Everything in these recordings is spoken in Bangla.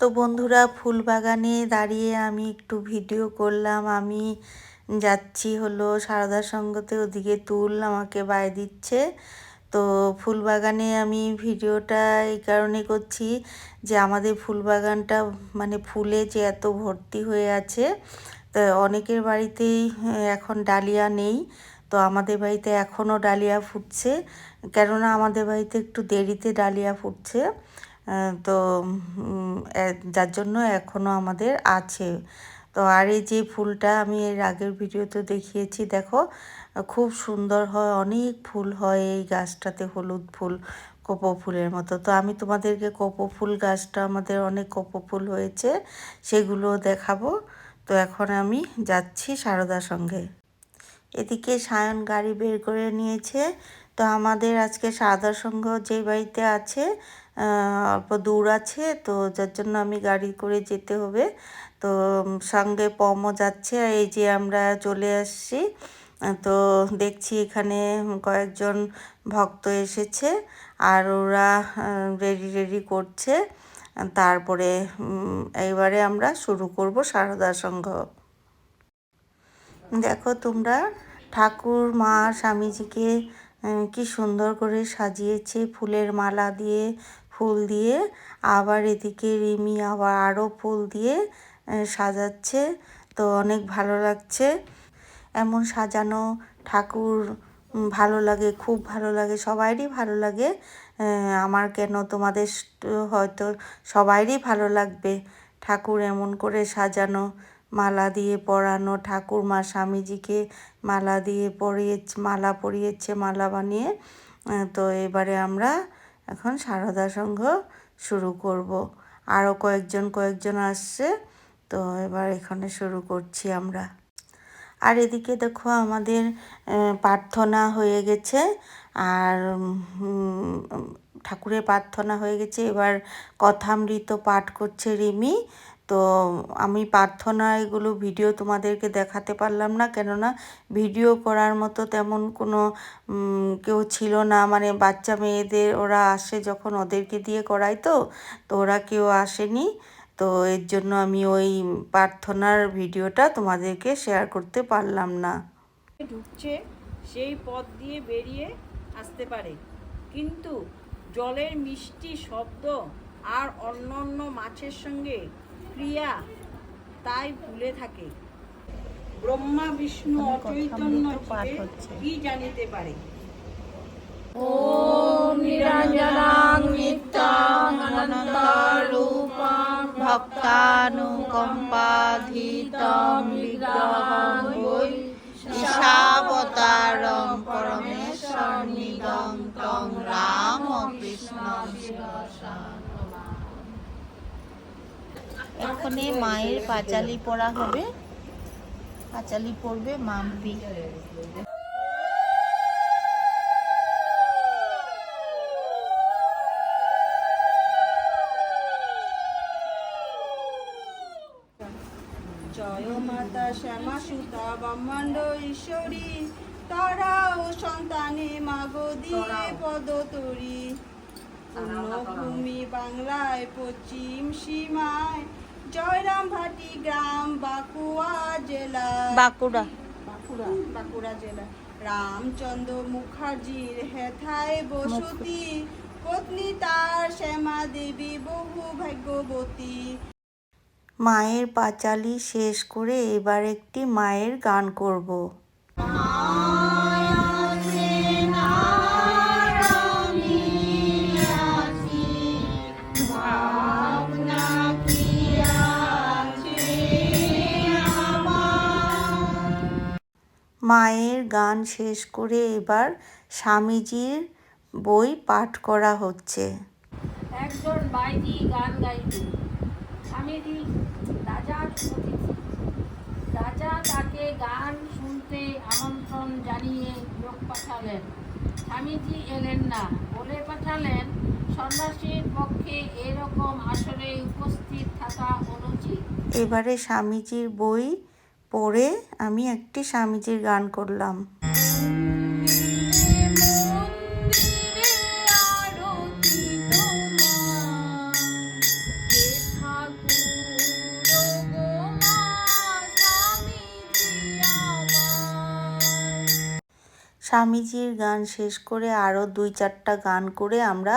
তো বন্ধুরা, ফুল বাগানে দাঁড়িয়ে আমি একটু ভিডিও করলাম। আমি যাচ্ছি হলো সারদা সঙ্গতে, ওদিকে তুল আমাকে বাই দিচ্ছে। তো ফুল বাগানে আমি ভিডিওটা এই কারণে করছি যে আমাদের ফুল বাগানটা মানে ফুলে যে এত ভর্তি হয়ে আছে। তো অনেকের বাড়িতেই এখন ডালিয়া নেই। তো আমাদের বাড়িতে এখনও ডালিয়া ফুটছে। কেননা আমাদের বাড়িতে একটু দেরিতে ডালিয়া ফুটছে। তো যার জন্য এখনও আমাদের আছে। তো আর এই যে ফুলটা আমি এর আগের ভিডিওতে দেখিয়েছি, দেখো, খুব সুন্দর হয়, অনেক ফুল হয় এই গাছটাতে, হলুদ ফুল, কোপো ফুলের মতো। তো আমি তোমাদেরকে কোপো ফুল গাছটা, আমাদের অনেক কোপো ফুল হয়েছে, সেগুলো দেখাবো। তো এখন আমি যাচ্ছি সারদার সঙ্গে। এদিকে সায়ন গাড়ি বের করে নিয়েছে। তো আমাদের আজকে সারদার সঙ্গ যে বাড়িতে আছে অল্প দূর আছে, তো যার জন্য আমি গাড়ি করে যেতে হবে। তো সঙ্গে পমও যাচ্ছে এই যে আমরা চলে আসছি, তো দেখছি এখানে কয়েকজন ভক্ত এসেছে, আর ওরা রেডি রেডি করছে। তারপরে এইবারে আমরা শুরু করব সারদা সংঘ। দেখো তোমরা, ঠাকুর, মা, স্বামীজিকে কি সুন্দর করে সাজিয়েছে ফুলের মালা দিয়ে ফুল দিয়ে। আবার এদিকে রিমি আবার আরও ফুল দিয়ে সাজাচ্ছে। তো অনেক ভালো লাগছে। এমন সাজানো ঠাকুর ভালো লাগে, খুব ভালো লাগে, সবাইরই ভালো লাগে। আমার কেন তোমাদের হয়তো সবাইরই ভালো লাগবে ঠাকুর এমন করে সাজানো। মালা দিয়ে পরানো ঠাকুর মা স্বামীজিকে মালা দিয়ে পরিয়ে মালা পরিয়েছে, মালা বানিয়ে। তো এবারে আমরা এখন সারদা সংঘ শুরু করব। আরও কয়েকজন কয়েকজন আসছে, তো এবার এখানে শুরু করছি আমরা। আর এদিকে দেখো আমাদের প্রার্থনা হয়ে গেছে। আর ঠাকুরের প্রার্থনা হয়ে গেছে। এবার কথামৃত পাঠ করছে রিমি। তো আমি প্রার্থনা এগুলো ভিডিও তোমাদেরকে দেখাতে পারলাম না। কেননা ভিডিও করার মতো তেমন কোনো কেউ ছিল না। মানে বাচ্চা মেয়েদের ওরা আসে যখন ওদেরকে দিয়ে করাই তো তো ওরা কেউ আসেনি। তো এর জন্য আমি ওই প্রার্থনার ভিডিওটা তোমাদেরকে শেয়ার করতে পারলাম না। ঢুকছে, সেই পথ দিয়ে বেরিয়ে আসতে পারে। কিন্তু জলের মিষ্টি শব্দ আর অন্য অন্য মাছের সঙ্গে ক্রিয়া তাই ভুলে থাকে। ব্রহ্মা বিষ্ণু অচৈতন্য কি জানিতে পারে? ওম নিরঞ্জনাং নিত্যং অনন্তরূপং ভক্তানুকম্পাধীতং বিগ্রহং বৈ ঈশাবতারং পরমেশ্বর তং রাম কৃষ্ণ এখানে মায়ের পাঁচালি পড়া হবে। পাঁচালি পড়বে মাম্পি। জয় মাতা শ্যামা সুতা ব্রহ্মাণ্ড ঈশ্বরী তারা ও সন্তানে মাগো দিয়ে পদ তরি। পূর্ণভূমি বাংলায় পশ্চিম সীমায় জয়রাম ভাটি গ্রাম বাঁকুড়া জেলা। বাঁকুড়া। বাঁকুড়া বাঁকুড়া জেলা। রামচন্দ্র মুখার্জির হেথায় বসতি। পত্নী তার শ্যামা দেবী বহু ভাগ্যবতী। মায়ের পাঁচালি শেষ করে এবার একটি মায়ের গান করব। মায়ের গান শেষ করে এবার স্বামীজির বই পাঠ করা হচ্ছে। একজন বাইজি গান গাইবে স্বামীজি রাজার অতিথি রাজা তাকে গান শুনতে আমন্ত্রণ জানিয়ে লোক পাঠালেন। স্বামীজি এলেন না। বলে পাঠালেন সন্ন্যাসীর পক্ষে এরকম আসরে উপস্থিত থাকা অনুচিত। এবারে স্বামীজির বই পরে আমি একটি স্বামীজির গান করলাম। স্বামীজির গান শেষ করে আরও দুই চারটা গান করে আমরা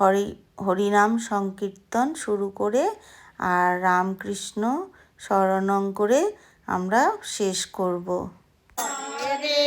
হরি, হরিনাম সংকীর্তন শুরু করে আর রামকৃষ্ণ স্মরণং করে আমরা শেষ করব। হরে